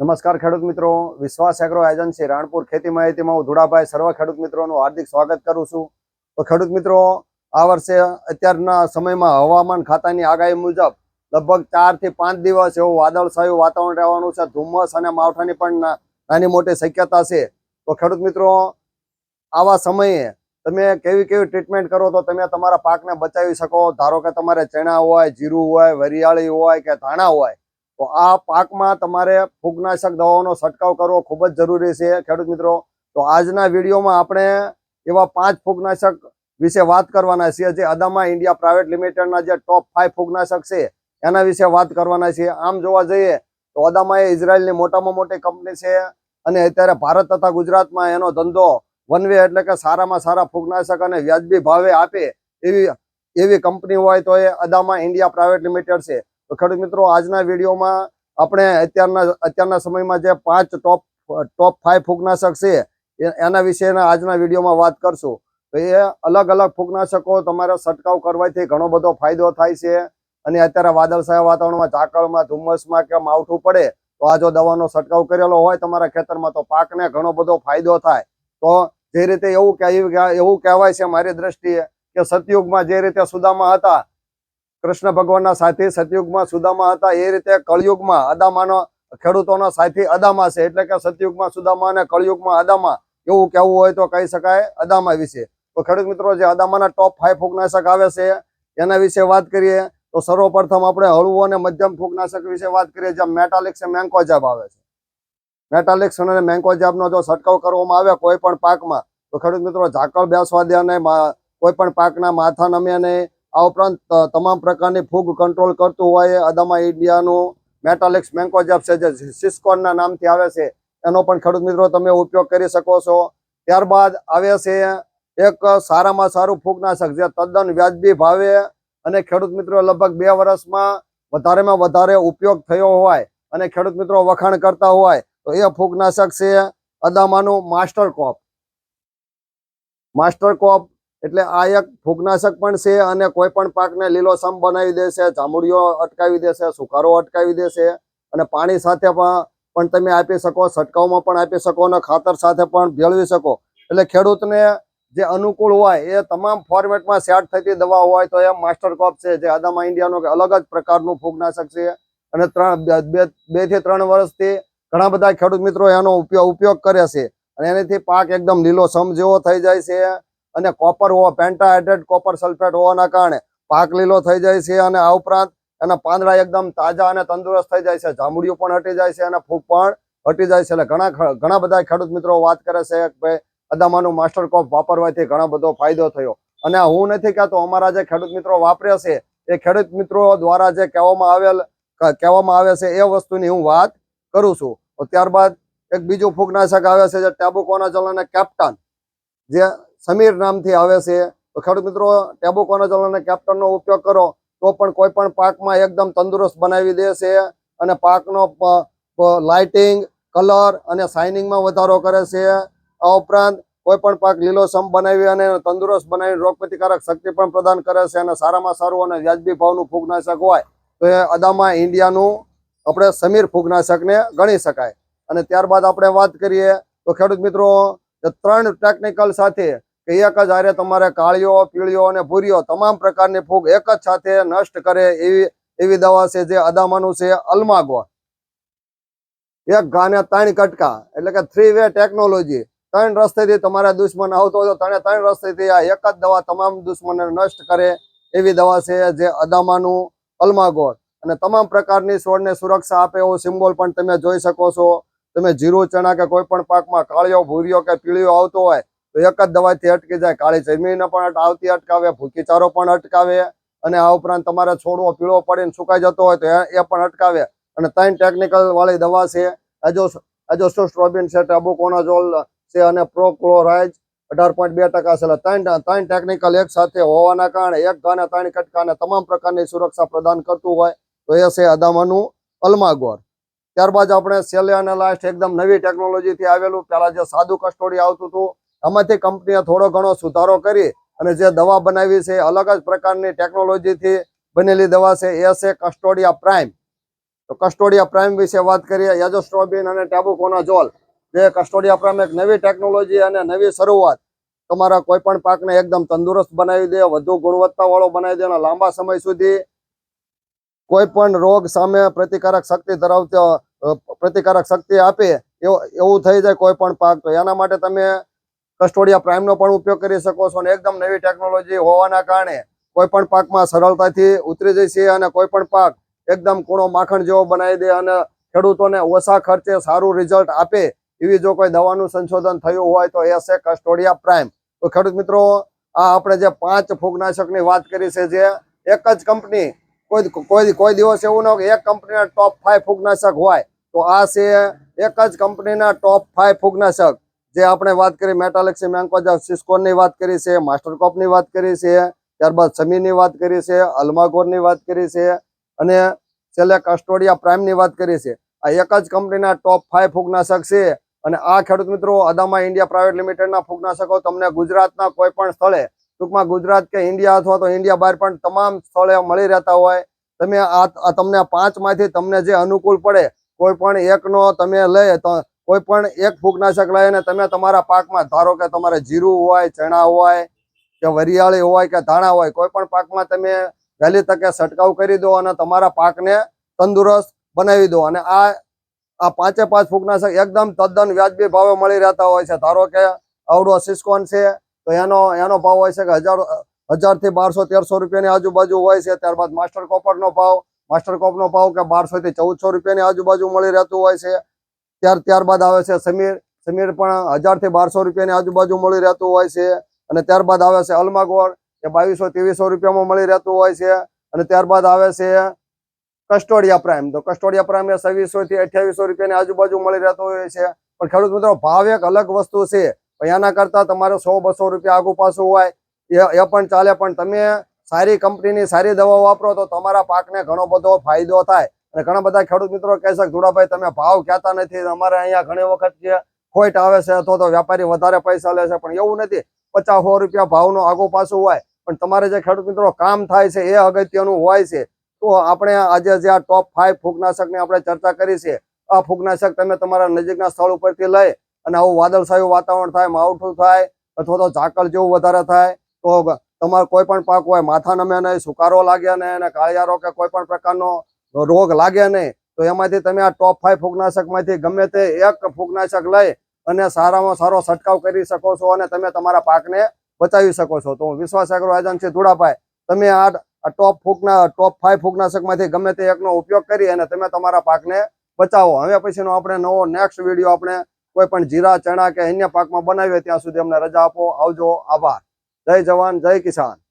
નમસ્કાર ખેડૂત મિત્રો. વિશ્વાસ એગ્રો એજન્સી રાણપુર ખેતી માહિતીમાં હું ધુડાભાઈ સર્વ ખેડૂત મિત્રોનું હાર્દિક સ્વાગત કરું છું. તો ખેડૂત મિત્રો, આ વર્ષે અત્યારના સમયમાં હવામાન ખાતાની આગાહી મુજબ લગભગ ચારથી પાંચ દિવસ એવું વાદળછાયું વાતાવરણ રહેવાનું છે. ધુમ્મસ અને માવઠાની પણ નાની મોટી શક્યતા છે. તો ખેડૂત મિત્રો, આવા સમયે તમે કેવી કેવી ટ્રીટમેન્ટ કરો તો તમે તમારા પાકને બચાવી શકો. ધારો કે તમારે ચણા હોય, જીરું હોય, વરિયાળી હોય કે ધાણા હોય તો આ પાકમાં તમારે ફૂગનાશક દવાઓનો છંટકાવ કરવો ખૂબ જ જરૂરી છે, ખેડૂત મિત્રો. તો આજના વિડીયોમાં આપણે એવા પાંચ ફૂગનાશક વિશે વાત કરવાના છીએ, જે અદામા ઇન્ડિયા પ્રાઇવેટ લિમિટેડના જે ટોપ ફાઈવ ફૂગનાશક છે, એના વિશે વાત કરવાના છીએ. આમ જોવા જઈએ તો અદામા એ ઇઝરાયલની મોટામાં મોટી કંપની છે અને અત્યારે ભારત તથા ગુજરાતમાં એનો ધંધો વન વે એટલે કે સારામાં સારા ફૂગનાશક અને વ્યાજબી ભાવે આપે એવી એવી કંપની હોય તો એ અદામા ઇન્ડિયા પ્રાઇવેટ લિમિટેડ છે. તો ખેડૂત મિત્રો, આજના વિડીયોમાં આપણે અત્યારના અત્યારના સમયમાં જે પાંચ ટોપ ટોપ ફાઈવ ફૂગનાશક છે એના વિશેના આજના વિડીયોમાં વાત કરશું. તો એ અલગ અલગ ફૂગનાશકો તમારા છંટકાવ કરવાથી ઘણો બધો ફાયદો થાય છે. અને અત્યારે વાદળછાયા વાતાવરણમાં, ઝાકળમાં, ધુમ્મસમાં કે માવઠું પડે, તો આ જો દવાનો છંટકાવ કરેલો હોય તમારા ખેતરમાં, તો પાકને ઘણો બધો ફાયદો થાય. તો જે રીતે એવું એવું કહેવાય છે મારી દ્રષ્ટિએ કે સતયુગમાં જે રીતે સુદામા હતા કૃષ્ણ ભગવાનના સાથી સતયુગમાં સુદામા હતા. એ રીતે કળયુગમાં અદામાનો ખેડૂતોનો સાથી અદામા છે. એટલે કે સતયુગમાં સુદામા અને કળયુગમાં અદામા એવું કહેવું હોય તો કહી શકાય અદામા વિશે. તો ખેડૂત મિત્રો, જે અદામાના ટોપ ફાઈવ ફૂગનાશક આવે છે, એના વિશે વાત કરીએ, તો સર્વપ્રથમ આપણે હળવું અને મધ્યમ ફૂગનાશક વિશે વાત કરીએ, જ્યાં મેટાલિક્સ અને મેન્કોજાબ આવે છે. મેટાલિક્સ અને મેન્કોજાબનો જો છંટકાવ કરવામાં આવે કોઈ પણ પાકમાં, તો ખેડૂત મિત્રો, ઝાકળ બેસવા દે અને કોઈ પણ પાકના માથા નમે નહીં આ ઉપરાંત તમામ પ્રકારની ફૂગ કંટ્રોલ કરતું હોય, અદામા ઇન્ડિયાનું મેટાલિક્સ મેન્કોજેપ છે, જે સિસ્કોનના નામથી આવે છે, એનો પણ ખેડૂત મિત્રો તમે ઉપયોગ કરી શકો છો. ત્યારબાદ આવે છે એક સારામાં સારું ફૂગનાશક, જે તદ્દન વ્યાજબી ભાવે અને ખેડૂત મિત્રો લગભગ બે વર્ષમાં વધારેમાં વધારે ઉપયોગ થયો હોય અને ખેડૂત મિત્રો વખાણ કરતા હોય, તો એ ફૂગનાશક છે અદામાનું માસ્ટર કોપ. માસ્ટર કોપ એટલે આ એક ફૂગનાશક પણ છે અને કોઈ પણ પાકને લીલોસમ બનાવી દેશે જાંબુડીઓ અટકાવી દેશે, સુકારો અટકાવી દેશે અને પાણી સાથે પણ તમે આપી શકો, છંટકાવમાં પણ આપી શકો અને ખાતર સાથે પણ ભેળવી શકો. એટલે ખેડૂતને જે અનુકૂળ હોય એ તમામ ફોર્મેટમાં સેટ થતી દવા હોય તો એ માસ્ટર કોપ છે, જે આદામા ઇન્ડિયાનો અલગ જ પ્રકારનું ફૂગનાશક છે. અને ત્રણ બે બેથી ત્રણ વર્ષથી ઘણા બધા ખેડૂત મિત્રો એનો ઉપયોગ ઉપયોગ કરે છે. અને એનાથી પાક એકદમ લીલો સમ જેવો થઈ જાય છે. અને કોપર હોવા પેન્ટાહાઇડ્રેટ કોપર સલ્ફેટ હોવાના કારણે પાક લીલો થઈ જાય છે અને આ ઉપરાંત એના પાંદડા એકદમ તાજા અને તંદુરસ્ત થઈ જાય છે. જાંબુડિયું પણ હટી જાય છે અને ફૂગ પણ હટી જાય છે. એટલે ઘણા ઘણા બધા ખેડૂત મિત્રો વાત કરે છે કે ભાઈ, અદામાનું માસ્ટર કોપ વાપરવાથી ઘણો બધો ફાયદો થયો. અને હું નથી કહેતો, અમારા જે ખેડૂત મિત્રો વાપરે છે, એ ખેડૂત મિત્રો દ્વારા જે કહેવામાં આવેલ કહેવામાં આવે છે એ વસ્તુની હું વાત કરું છું. ત્યારબાદ એક બીજું ફૂગનાશક આવે છે, જે ટેબુકોનાઝોલ અને કેપ્ટન. જે સમીર નામથી આવે છે. તો ખેડૂત મિત્રો ટેબુકોનાઝોલ અને કેપ્ટનનો ઉપયોગ કરો, તો પણ કોઈ પણ પાકમાં એકદમ તંદુરસ્ત બનાવી દે અને પાકનો લાઇટિંગ કલર અને શાઇનિંગમાં વધારો કરે છે. આ ઉપરાંત કોઈ પણ પાક લીલોસમ બનાવી અને તંદુરસ્ત બનાવી રોગપ્રતિકારક શક્તિ પણ પ્રદાન કરે છે અને સારામાં સારું અને વ્યાજબી ભાવનું ફૂગનાશક હોય, તો એ અદામા ઇન્ડિયાનું આપણે સમીર ફૂગનાશકને ગણી શકાય. અને ત્યારબાદ આપણે વાત કરીએ, તો ખેડૂત મિત્રો ત્રણ ટેકનિકલ સાથે કે એક જ હારે તમારે કાળીઓ, પીળીઓ અને ભૂરીઓ તમામ પ્રકારની ફૂગ એક જ સાથે નષ્ટ કરે એવી એવી દવા છે જે અદામાનું છે અલ્માગો. એક ઘાને ત્રણ કટકા, એટલે કે થ્રી વે ટેકનોલોજી ત્રણ રસ્તેથી તમારા દુશ્મન આવતો હોય તો ત્રણે ત્રણ રસ્તેથી આ એક જ દવા તમામ દુશ્મનને નષ્ટ કરે એવી દવા છે જે અદામાનું અલ્માગોર અને તમામ પ્રકારની છોડને સુરક્ષા આપે એવો સિમ્બોલ પણ તમે જોઈ શકો છો. તમે જીરું, ચણા કે કોઈ પણ પાકમાં કાળિયો ભૂરિયો કે પીળીઓ આવતો હોય તો એક જ દવાથી અટકી જાય. કાળી જમીન પણ આવતી અટકાવે ભૂકી ચારો પણ અટકાવે અને આ ઉપરાંત તમારે છોડવો પીળો પડીને સુકાઈ જતો હોય તો એ- પણ અટકાવે. અને ત્રણ ટેકનિકલ વાળી દવા છે. એજો એજોસ્ટોસ્ટ્રોબિન છે ટેબુકોનાઝોલ છે અને પ્રોક્લોરાઇઝ અઢાર પોઈન્ટ બે ટકા છે. ત્રણ ત્રણ ટેકનિકલ એક સાથે હોવાના કારણે એક ઘાને ત્રણ કટકાને તમામ પ્રકારની સુરક્ષા પ્રદાન કરતું હોય તો એ છે અદામાનું અલમાગોર. ત્યારબાદ આપણે સેલે અને લાસ્ટ એકદમ નવી ટેકનોલોજીથી આવેલું. પહેલાં જે સાદું કસ્ટોડી આવતું હતું આમાંથી કંપનીએ થોડો ઘણો સુધારો કરી અને જે દવા બનાવી છે અલગ જ પ્રકારની ટેકનોલોજીથી બનેલી દવા છે, એ છે કસ્ટોડિયા પ્રાઇમ. તો કસ્ટોડિયા પ્રાઇમ વિશે વાત કરીએ યજોસ્ટ્રોબિન અને ટેબુકોનાઝોલ. જે કસ્ટોડિયા પ્રાઇમ એક નવી ટેકનોલોજી અને નવી શરૂઆત. તમારા કોઈ પણ પાકને એકદમ તંદુરસ્ત બનાવી દે, વધુ ગુણવત્તાવાળો બનાવી દે અને લાંબા સમય સુધી કોઈ પણ રોગ સામે પ્રતિકારક શક્તિ ધરાવતો પ્રતિકારક શક્તિ આપે એવું એવું થઈ જાય કોઈ પણ પાક. તો એના માટે તમે કસ્ટોડિયા પ્રાઇમનો પણ ઉપયોગ કરી શકો છો અને એકદમ નવી ટેકનોલોજી હોવાના કારણે કોઈ પણ પાકમાં સરળતાથી ઉતરી જશે અને કોઈ પણ પાક એકદમ કૂણો માખણ જેવો બનાવી દે અને ખેડૂતોને ઓછા ખર્ચે સારું રિઝલ્ટ આપે એવી જો કોઈ દવાનું સંશોધન થયું હોય તો એ છે કસ્ટોડિયા પ્રાઇમ. તો ખેડૂત મિત્રો, આ આપણે જે પાંચ ફૂગનાશકની વાત કરી છે જે એક જ કંપની, કોઈ કોઈ કોઈ દિવસ એવું ન હોય એક કંપનીના ટોપ ફાઈવ ફૂગનાશક હોય. તો આ છે એક જ કંપનીના ટોપ ફાઈવ ફૂગનાશક. જે આપણે વાત કરી મેટાલેક્સી મેન્કોજા સિસ્કોનની વાત કરી છે માસ્ટરકોપની વાત કરી છે, ત્યારબાદ સમીની વાત કરી છે અલમાગોરની વાત કરી છે અને છેલ્લે કસ્ટોડિયા પ્રાઇમની વાત કરી છે. આ એક જ કંપનીના ટોપ ફાઈવ ફૂગનાશક છે અને આ ખેડૂત મિત્રો અદામા ઇન્ડિયા પ્રાઇવેટ લિમિટેડના ફૂગનાશકો તમને ગુજરાતના કોઈ પણ સ્થળે, ટૂંકમાં ગુજરાત કે ઇન્ડિયા અથવા તો ઇન્ડિયા બહાર પણ તમામ સ્થળે મળી રહેતા હોય. તમે આ તમને પાંચમાંથી તમને જે અનુકૂળ પડે, કોઈ પણ એકનો તમે લઈ કોઈ પણ એક ફૂગનાશક લઈને તમે તમારા પાકમાં, ધારો કે તમારે જીરું હોય, ચણા હોય, કે વરિયાળી હોય, કે ધાણા હોય, કોઈ પણ પાકમાં તમે વહેલી તકે છંટકાવ કરી દો અને તમારા પાકને તંદુરસ્ત બનાવી દો. અને આ આ પાંચે પાંચ ફૂગનાશક એકદમ તદ્દન વ્યાજબી ભાવે મળી રહેતા હોય છે. ધારો કે આવડો સિસ્કોન છે, તો એનો એનો ભાવ હોય છે કે હજાર હજારથી બારસો, તેરસો રૂપિયાની આજુબાજુ હોય છે. ત્યારબાદ માસ્ટર કોપરનો ભાવ, માસ્ટર કોપનો ભાવ કે બારસો થી ચૌદસો રૂપિયાની આજુબાજુ મળી રહેતું હોય છે. ત્યાર ત્યારબાદ આવે છે સમીર. સમીર પણ હજારથી બારસો રૂપિયાની આજુબાજુ મળી રહેતું હોય છે. અને ત્યારબાદ આવે છે અલમાગોળ, એ બાવીસો, ત્રેવીસો રૂપિયામાં મળી રહેતું હોય છે. અને ત્યારબાદ આવે છે કસ્ટોડિયા પ્રાઇમ. તો કસ્ટોડિયા પ્રાઇમ એ છવ્વીસો થી અઠ્યાવીસો રૂપિયાની આજુબાજુ મળી રહેતું હોય છે. પણ ખેડૂત મિત્રો, ભાવ એક અલગ વસ્તુ છે. એના કરતા તમારે સો, બસો રૂપિયા આગુ પાછું હોય, એ પણ ચાલે. પણ તમે સારી કંપનીની સારી દવા વાપરો તો તમારા પાકને ઘણો બધો ફાયદો થાય. અને ઘણા બધા ખેડૂત મિત્રો કહે છે ધુડાભાઈ તમે ભાવ કહેતા નથી. અમારે અહીંયા ઘણી વખત જે આવે છે અથવા તો વેપારી વધારે પૈસા લે છે. પણ એવું નથી. પચાસ સો રૂપિયા ભાવનો આગુ પાછું હોય. પણ તમારે જે ખેડૂત મિત્રો કામ થાય છે એ અગત્યનું હોય છે. તો આપણે આજે જે આ ટોપ ફાઈવ ફૂગનાશકની આપણે ચર્ચા કરી છે, આ ફૂગનાશક તમે તમારા નજીકના સ્થળ ઉપરથી લઈ અને આવું વાદળછાયું વાતાવરણ થાય, માવઠું થાય અથવા તો ઝાકળ જેવું વધારે થાય, તો તમારો કોઈ પણ પાક હોય, માથા નમે નહીં, સુકારો લાગે નહીં અને કાળિયારો કે કોઈ પણ પ્રકારનો રોગ લાગે નહીં. તો એમાંથી તમે આ ટોપ ફાઈવ ફૂગનાશકમાંથી ગમે તે એક ફૂગનાશક લઈ અને સારામાં સારો છંટકાવ કરી શકો છો અને તમે તમારા પાકને બચાવી શકો છો. તો હું વિશ્વાસ એગ્રો એજન્સી ધુડાભાઈ તમે આ ટોપ ફૂગના ટોપ ફાઈવ ફૂગનાશકમાંથી ગમે તે એકનો ઉપયોગ કરી અને તમે તમારા પાકને બચાવો. હવે પછીનો આપણે નવો નેક્સ્ટ વીડિયો આપણે કોઈ પણ જીરા, ચણા કે અન્ય પાકમાં બનાવીએ ત્યાં સુધી અમને રજા આપો. આવજો. આભાર. જય જવાન, જય કિસાન.